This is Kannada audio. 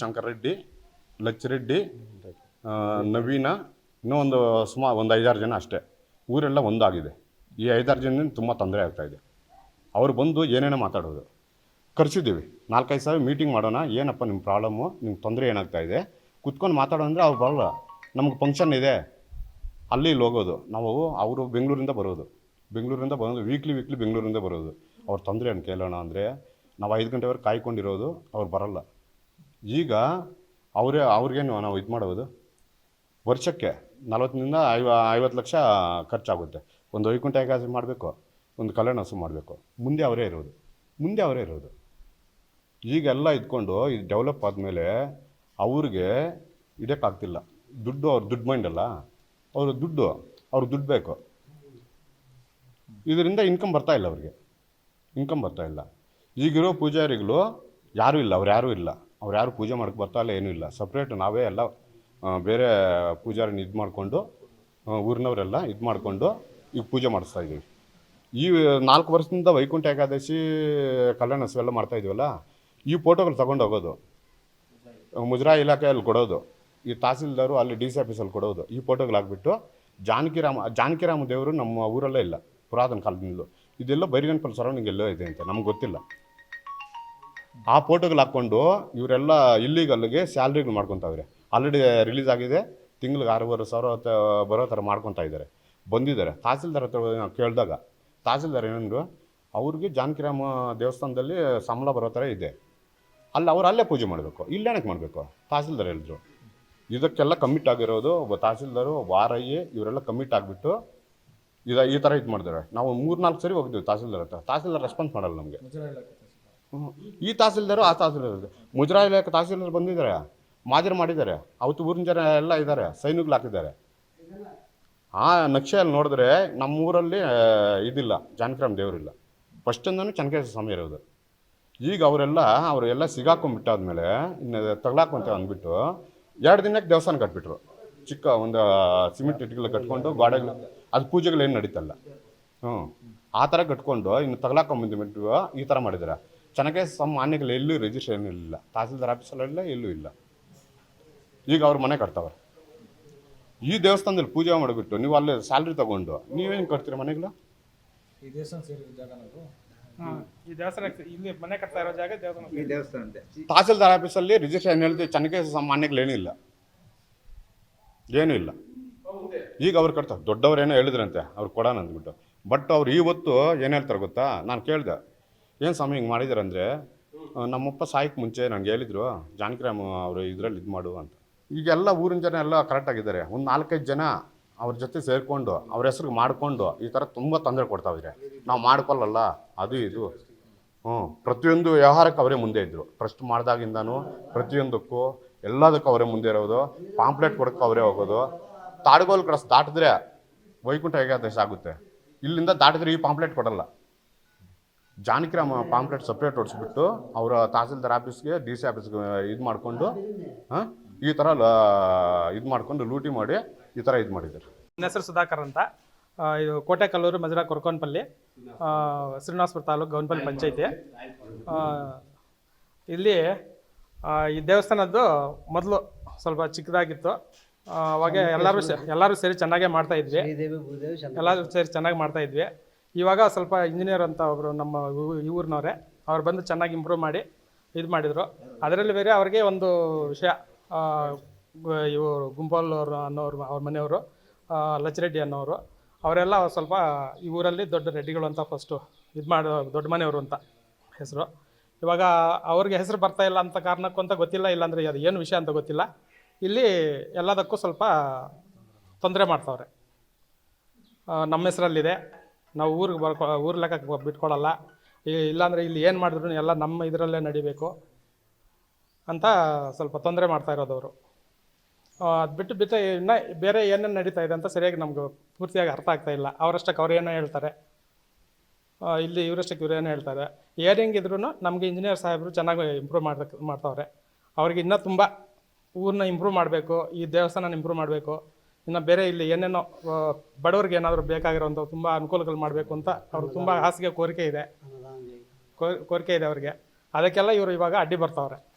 ಶಂಕರ್ ರೆಡ್ಡಿ ಲಕ್ಷರೆಡ್ಡಿ ನವೀನ, ಇನ್ನೂ ಒಂದು ಸುಮಾರು ಒಂದು ಐದಾರು ಜನ ಅಷ್ಟೇ. ಊರೆಲ್ಲ ಒಂದಾಗಿದೆ. ಈ ಐದಾರು ಜನ ತುಂಬ ತೊಂದರೆ ಆಗ್ತಾಯಿದೆ ಅವ್ರು ಬಂದು ಏನೇನೋ ಮಾತಾಡೋದು. ಕರೆಸಿದ್ದೀವಿ. ನಾಲ್ಕೈದು ಸಾವಿರ ಮೀಟಿಂಗ್ ಮಾಡೋಣ. ಏನಪ್ಪ ನಿಮ್ಮ ಪ್ರಾಬ್ಲಮ್ಮು ನಿಮ್ಗೆ ತೊಂದರೆ ಏನಾಗ್ತಾ ಇದೆ? ಕುತ್ಕೊಂಡು ಮಾತಾಡೋ ಅಂದರೆ ಅವ್ರು ಬರಲ್ಲ ನಮ್ಗೆ ಫಂಕ್ಷನ್ ಇದೆ. ಅಲ್ಲಿ ಇಲ್ಲಿ ಹೋಗೋದು. ನಾವು ಅವರು ಬೆಂಗಳೂರಿಂದ ಬರೋದು. ಬೆಂಗಳೂರಿಂದ ಬರೋದು ವೀಕ್ಲಿ ವೀಕ್ಲಿ ಬೆಂಗಳೂರಿಂದ ಬರೋದು. ಅವ್ರ ತೊಂದರೆ ಏನು ಕೇಳೋಣ ಅಂದರೆ, ನಾವು ಐದು ಗಂಟೆವರೆಗೆ ಕಾಯ್ಕೊಂಡಿರೋದು, ಅವ್ರು ಬರಲ್ಲ. ಈಗ ಅವರೇ, ಅವ್ರಿಗೇನು ನಾವು ಇದು ಮಾಡೋದು? ವರ್ಷಕ್ಕೆ ನಲ್ವತ್ತರಿಂದ ಐವ, ಐವತ್ತು ಲಕ್ಷ ಖರ್ಚಾಗುತ್ತೆ. ಒಂದು ವೈಕುಂಠ ಏಕಾದಶಿ ಮಾಡಬೇಕು, ಒಂದು ಕಲ್ಯಾಣೋತ್ಸವ ಮಾಡಬೇಕು. ಮುಂದೆ ಅವರೇ ಇರೋದು. ಮುಂದೆ ಅವರೇ ಇರೋದು. ಈಗೆಲ್ಲ ಇದ್ಕೊಂಡು ಇದು ಡೆವಲಪ್ ಆದಮೇಲೆ ಅವ್ರಿಗೆ ಇಡೋಕ್ಕಾಗ್ತಿಲ್ಲ ದುಡ್ಡು ಅವ್ರ ದುಡ್ಡು ಮೈಂಡ್ ಅಲ್ಲ. ಅವರು ದುಡ್ಡು ಅವ್ರಿಗೆ ದುಡ್ಡು ಬೇಕು. ಇದರಿಂದ ಇನ್ಕಮ್ ಬರ್ತಾ ಇಲ್ಲ ಅವ್ರಿಗೆ. ಇನ್ಕಮ್ ಬರ್ತಾ ಇಲ್ಲ. ಈಗಿರೋ ಪೂಜಾರಿಗಳು ಯಾರೂ ಇಲ್ಲ, ಅವ್ರು ಯಾರೂ ಇಲ್ಲ. ಅವ್ರು ಯಾರು ಪೂಜೆ ಮಾಡಕ್ಕೆ ಬರ್ತಾ ಇಲ್ಲ, ಏನೂ ಇಲ್ಲ. ಸಪ್ರೇಟ್ ನಾವೇ ಎಲ್ಲ ಬೇರೆ ಪೂಜಾರಿನ ಇದು ಮಾಡಿಕೊಂಡು ಊರಿನವರೆಲ್ಲ ಇದು ಮಾಡಿಕೊಂಡು ಈಗ ಪೂಜೆ ಮಾಡಿಸ್ತಾ ಇದ್ದೀವಿ ಈ ನಾಲ್ಕು ವರ್ಷದಿಂದ ವೈಕುಂಠ ಏಕಾದಶಿ, ಕಲ್ಯಾಣ ಎಲ್ಲ ಮಾಡ್ತಾ ಇದೀವಲ್ಲ, ಈ ಫೋಟೋಗಳು ತಗೊಂಡು ಹೋಗೋದು. ಮುಜರಾಯಿ ಇಲಾಖೆಯಲ್ಲಿ ಕೊಡೋದು. ಈ ತಹಸೀಲ್ದಾರು ಅಲ್ಲಿ ಡಿ ಸಿ ಆಫೀಸಲ್ಲಿ ಕೊಡೋದು. ಈ ಫೋಟೋಗಳು ಹಾಕ್ಬಿಟ್ಟು ಜಾನಕಿರಾಮ ಜಾನಕಿರಾಮ ದೇವರು ನಮ್ಮ ಊರಲ್ಲೇ ಇಲ್ಲ, ಪುರಾತನ ಕಾಲದಿಂದಲೂ. ಇದೆಲ್ಲ ಬೈರಿಗನ್ಪಲ್ಲಿ ಸರೌಂಡಿಂಗ್ ಎಲ್ಲೋ ಇದೆ ಅಂತ, ನಮ್ಗೆ ಗೊತ್ತಿಲ್ಲ. ಆ ಫೋಟೋಗಳು ಹಾಕ್ಕೊಂಡು ಇವರೆಲ್ಲ ಇಲ್ಲಿಗಲ್ಲಿಗೆ ಸ್ಯಾಲ್ರಿಗಳು ಮಾಡ್ಕೊತಾವ್ರೆ. ಆಲ್ರೆಡಿ ರಿಲೀಸ್ ಆಗಿದೆ, ತಿಂಗ್ಳಿಗೆ ಆರೂವರೆ ಸಾವಿರ ಬರೋ ಥರ ಮಾಡ್ಕೊತಾ ಇದ್ದಾರೆ. ಬಂದಿದ್ದಾರೆ. ತಹಸೀಲ್ದಾರ್ ಹತ್ರ ಕೇಳಿದಾಗ, ತಹಸೀಲ್ದಾರ್ ಏನಂದ್ರು, ಅವ್ರಿಗೆ ಜಾನಕಿರಾಮ ದೇವಸ್ಥಾನದಲ್ಲಿ ಸಂಬಳ ಬರೋ ಥರ ಇದೆ. ಅಲ್ಲಿ ಅವ್ರು ಅಲ್ಲೇ ಪೂಜೆ ಮಾಡಬೇಕು ಇಲ್ಲೇನಕ್ಕೆ ಮಾಡಬೇಕು, ತಹಸೀಲ್ದಾರ್ ಹೇಳಿದ್ರು. ಇದಕ್ಕೆಲ್ಲ ಕಮಿಟ್ ಆಗಿರೋದು ಒಬ್ಬ ತಹಸೀಲ್ದಾರು ಎ ಇವರೆಲ್ಲ ಕಮಿಟ್ ಆಗಿಬಿಟ್ಟು ಇದು, ಈ ಥರ ಇದು ಮಾಡಿದ್ದಾರೆ ನಾವು ಮೂರು ನಾಲ್ಕು ಸರಿ ಹೋಗಿದ್ದೀವಿ ತಹಸೀಲ್ದಾರ್ ಹತ್ರ. ತಹಸೀಲ್ದಾರ್ ರೆಸ್ಪಾನ್ಸ್ ಮಾಡಲ್ಲ ನಮಗೆ. ಈ ತಹಸೀಲ್ದಾರು ಆ ತಹಸೀಲ್ದಾರ್ ಮುಜರಾಯಿ ಇಲಾಖೆ ತಹಸೀಲ್ದಾರ್ ಬಂದಿದ್ದಾರೆ. ಮಾದರಿ ಮಾಡಿದ್ದಾರೆ. ಅವತ್ತು ಊರಿನ ಜನ ಎಲ್ಲ ಇದ್ದಾರೆ. ಸೈನಿಕರು ಹಾಕಿದ್ದಾರೆ. ಆ ನಕ್ಷೆಯಲ್ಲಿ ನೋಡಿದ್ರೆ ನಮ್ಮ ಊರಲ್ಲಿ ಇದಿಲ್ಲ. ಜಾನಕಿರಾಮ್ ದೇವರಿಲ್ಲ. ಫಸ್ಟಿಂದನೂ ಚನ್ನಕೇಶ್ವರ ಸ್ವಾಮಿ ಇರೋದು. ಈಗ ಅವರೆಲ್ಲ ಅವರೆಲ್ಲ ಸಿಗಾಕೊಂಡ್ಬಿಟ್ಟಾದ್ಮೇಲೆ ಇನ್ನು ತಗ್ಲಾಕೊಂತ ಅಂದ್ಬಿಟ್ಟು ಎರಡು ದಿನಕ್ಕೆ ದೇವಸ್ಥಾನ ಕಟ್ಬಿಟ್ರು. ಚಿಕ್ಕ ಒಂದು ಸಿಮೆಂಟ್ ಇಟ್ಗಳು ಕಟ್ಕೊಂಡು ಗೋಡೆಗಳು, ಅದು ಪೂಜೆಗಳೇನು ನಡೀತಲ್ಲ. ಹ್ಞೂ ಆ ಥರ ಕಟ್ಕೊಂಡು ಇನ್ನು ತಗ್ಲಾಕೊಂಬಂದ್ಬಿಟ್ಟು ಈ ಥರ ಮಾಡಿದ್ದಾರೆ. ಚೆನ್ನಾಗೆ ಸಾಮಾನ್ಯಗಳು ಮಾನ್ಯಗಳು ಎಲ್ಲೂ ರಿಜಿಸ್ಟ್ರೇಷನ್ ಇಲ್ಲ. ತಹಸೀಲ್ದಾರ್ ಆಫೀಸಲ್ಲೆಲ್ಲ ಎಲ್ಲೂ ಇಲ್ಲ. ಈಗ ಅವ್ರ ಮನೆ ಕಟ್ತಾವ್ರೆ. ಈ ದೇವಸ್ಥಾನದಲ್ಲಿ ಪೂಜೆ ಮಾಡಿಬಿಟ್ಟು ನೀವು ಅಲ್ಲಿ ಸ್ಯಾಲ್ರಿ ತಗೊಂಡು ನೀವೇನು ಕಟ್ತೀರ ಮನೆಗಳು? ಈ ದೇವಸ್ಥಾನ ಸೇರಿದ ಜಾಗ ನಾವು ಹಾ, ಈ ದೇವಸ್ಥಾನಕ್ಕೆ ಇಲ್ಲಿ ಮನೆ ಕಟ್ತಾ ಇರೋ ಜಾಗ ದೇವಸ್ಥಾನ ಈ ದೇವಸ್ಥಾನದ ತಹಸೀಲ್ದಾರ್ ಆಫೀಸಲ್ಲಿ ರಿಜಿಸ್ಟ್ರೇಷನ್ ಹೇಳ್ತೀವಿ ಸಾಮಾನ್ಯಗಳು ಏನೂ ಇಲ್ಲ. ಏನೂ ಇಲ್ಲ. ಈಗ ಅವ್ರು ಕಟ್ತಾರೆ. ದೊಡ್ಡವ್ರು ಏನೋ ಹೇಳಿದ್ರಂತೆ ಅವ್ರು ಕೊಡೋಣ ಅಂದ್ಬಿಟ್ಟು. ಬಟ್ ಅವ್ರು ಇವತ್ತು ಏನು ಹೇಳ್ತಾರೆ ಗೊತ್ತಾ? ನಾನು ಕೇಳಿದೆ. ಏನು ಸ್ವಾಮಿ ಹಿಂಗೆ ಮಾಡಿದಾರಂದರೆ ನಮ್ಮಪ್ಪ ಸಾಯಕ್ಕೆ ಮುಂಚೆ ನನಗೆ ಹೇಳಿದ್ರು, ಜಾನಕಿರಾಮ್ ಅವರು ಇದರಲ್ಲಿ ಇದು ಮಾಡು ಅಂತ. ಈಗೆಲ್ಲ ಊರಿನ ಜನ ಎಲ್ಲ ಕರೆಕ್ಟಾಗಿದ್ದಾರೆ ಒಂದು ನಾಲ್ಕೈದು ಜನ ಅವ್ರ ಜೊತೆ ಸೇರಿಕೊಂಡು, ಅವ್ರ ಹೆಸ್ರಿಗೆ ಮಾಡಿಕೊಂಡು, ಈ ಥರ ತುಂಬ ತೊಂದರೆ ಕೊಡ್ತಾವಿದ್ರೆ ನಾವು ಮಾಡ್ಕೊಳ್ಳಲ್ಲ ಅದು ಇದು. ಹ್ಞೂ ಪ್ರತಿಯೊಂದು ವ್ಯವಹಾರಕ್ಕೆ ಅವರೇ ಮುಂದೆ ಇದ್ದರು ಟ್ರಸ್ಟ್ ಮಾಡಿದಾಗಿಂದನೂ, ಪ್ರತಿಯೊಂದಕ್ಕೂ ಎಲ್ಲದಕ್ಕೂ ಅವರೇ ಮುಂದೆ ಇರೋದು, ಪಾಂಪ್ಲೆಟ್ ಕೊಡೋಕ್ಕೆ ಅವರೇ ಹೋಗೋದು. ತಾಡ್ಗೋಲ್ ಕ್ರಾಸ್ ದಾಟಿದ್ರೆ ವೈಕುಂಠ ಏಕಾದಶಿ ಆಗುತ್ತೆ. ಇಲ್ಲಿಂದ ದಾಟಿದ್ರೆ ಈ ಪಾಂಪ್ಲೆಟ್ ಕೊಡಲ್ಲ. ಜಾನಕಿರಾಮ ಪಾಂಪ್ಲೆಟ್ ಸಪ್ರೇಟ್ ಹೊಡಿಸ್ಬಿಟ್ಟು ಅವರ ತಹಸೀಲ್ದಾರ್ ಆಫೀಸ್ಗೆ ಡಿ ಸಿ ಆಫೀಸ್ಗೆ ಇದು ಮಾಡಿಕೊಂಡು ಈ ಥರ ಇದು ಮಾಡಿಕೊಂಡು ಲೂಟಿ ಮಾಡಿ ಈ ಥರ ಇದು ಮಾಡಿದ್ದಾರೆ. ನನ್ನ ಹೆಸರು ಸುಧಾಕರ್ ಅಂತ. ಇದು ಕೋಟೆ ಕಲ್ಲೂರು ಮಜರಾ ಕೊರ್ಕೋನ್ಪಲ್ಲಿ ಆ, ಶ್ರೀನಿವಾಸಪುರ ತಾಲೂಕು ಗೌನ್ಪಲ್ಲಿ ಪಂಚಾಯತಿ. ಆ, ಇಲ್ಲಿ ಆ, ಈ ದೇವಸ್ಥಾನದ್ದು ಮೊದಲು ಸ್ವಲ್ಪ ಚಿಕ್ಕದಾಗಿತ್ತು. ಅವಾಗ ಎಲ್ಲರೂ ಎಲ್ಲರೂ ಸೇರಿ ಚೆನ್ನಾಗೇ ಮಾಡ್ತಾ ಇದ್ವಿ. ಎಲ್ಲರೂ ಸೇರಿ ಚೆನ್ನಾಗಿ ಮಾಡ್ತಾ ಇದ್ವಿ. ಇವಾಗ ಸ್ವಲ್ಪ ಇಂಜಿನಿಯರ್ ಅಂತ ಒಬ್ಬರು ನಮ್ಮ ಊರಿನವರೇ. ಅವ್ರು ಬಂದು ಚೆನ್ನಾಗಿ ಇಂಪ್ರೂವ್ ಮಾಡಿ ಇದು ಮಾಡಿದರು. ಅದರಲ್ಲಿ ಬೇರೆ ಅವ್ರಿಗೆ ಒಂದು ವಿಷಯ ಇವರು ಗುಂಪಲ್ ಅವರು ಅನ್ನೋರು, ಅವ್ರ ಮನೆಯವರು ಲಚ್ಚರೆಡ್ಡಿ ಅನ್ನೋರು, ಅವರೆಲ್ಲ ಸ್ವಲ್ಪ ಈ ಊರಲ್ಲಿ ದೊಡ್ಡ ರೆಡ್ಡಿಗಳು ಅಂತ ಫಸ್ಟು ಇದು ಮಾಡೋ, ದೊಡ್ಡ ಮನೆಯವರು ಅಂತ ಹೆಸರು. ಇವಾಗ ಅವ್ರಿಗೆ ಹೆಸರು ಬರ್ತಾ ಇಲ್ಲ ಅಂತ ಕಾರಣಕ್ಕೂ ಅಂತ ಗೊತ್ತಿಲ್ಲ, ಇಲ್ಲಾಂದರೆ ಅದು ಏನು ವಿಷಯ ಅಂತ ಗೊತ್ತಿಲ್ಲ. ಇಲ್ಲಿ ಎಲ್ಲದಕ್ಕೂ ಸ್ವಲ್ಪ ತೊಂದರೆ ಮಾಡ್ತವ್ರೆ. ನಮ್ಮ ಹೆಸರಲ್ಲಿದೆ. ನಾವು ಊರಿಗೆ ಬರ್ಕೊ, ಊರ್ ಲೆಕ್ಕಕ್ಕೆ ಬಿಟ್ಕೊಡಲ್ಲ ಈ- ಇಲ್ಲಾಂದರೆ ಇಲ್ಲಿ ಏನು ಮಾಡಿದ್ರು ಎಲ್ಲ ನಮ್ಮ ಇದರಲ್ಲೇ ನಡಿಬೇಕು ಅಂತ ಸ್ವಲ್ಪ ತೊಂದರೆ ಮಾಡ್ತಾ ಇರೋದವರು ಅದು ಬಿಟ್ಟು ಬಿಟ್ಟು ಇನ್ನೂ ಬೇರೆ ಏನೇನು ನಡೀತಾ ಇದೆ ಅಂತ ಸರಿಯಾಗಿ ನಮ್ಗೆ ಪೂರ್ತಿಯಾಗಿ ಅರ್ಥ ಆಗ್ತಾ ಇಲ್ಲ. ಅವರಷ್ಟಕ್ಕೆ ಅವ್ರು ಏನೋ ಹೇಳ್ತಾರೆ. ಇಲ್ಲಿ ಇವರಷ್ಟಕ್ಕೆ ಇವ್ರು ಏನೋ ಹೇಳ್ತಾರೆ. ಏರಿಂಗ್ ಇದ್ರೂ ನಮಗೆ ಇಂಜಿನಿಯರ್ ಸಾಹೇಬರು ಚೆನ್ನಾಗಿ ಇಂಪ್ರೂವ್ ಮಾಡ್ದಕ್ಕೆ ಮಾಡ್ತಾವ್ರೆ. ಅವ್ರಿಗೆ ಇನ್ನೂ ತುಂಬ ಊರನ್ನ ಇಂಪ್ರೂವ್ ಮಾಡಬೇಕು, ಈ ದೇವಸ್ಥಾನ ಇಂಪ್ರೂವ್ ಮಾಡಬೇಕು. ಇನ್ನು ಬೇರೆ ಇಲ್ಲಿ ಏನೇನೋ ಬಡವ್ರಿಗೆ ಏನಾದರೂ ಬೇಕಾಗಿರೋಂಥ ತುಂಬ ಅನುಕೂಲಗಳು ಮಾಡಬೇಕು ಅಂತ ಅವ್ರಿಗೆ ತುಂಬ ಹಾಸಿಗೆ ಕೋರಿಕೆ ಇದೆ. ಕೋರಿಕೆ ಇದೆ ಅವ್ರಿಗೆ. ಅದಕ್ಕೆಲ್ಲ ಇವರು ಇವಾಗ ಅಡ್ಡಿ ಬರ್ತಾವ್ರೆ.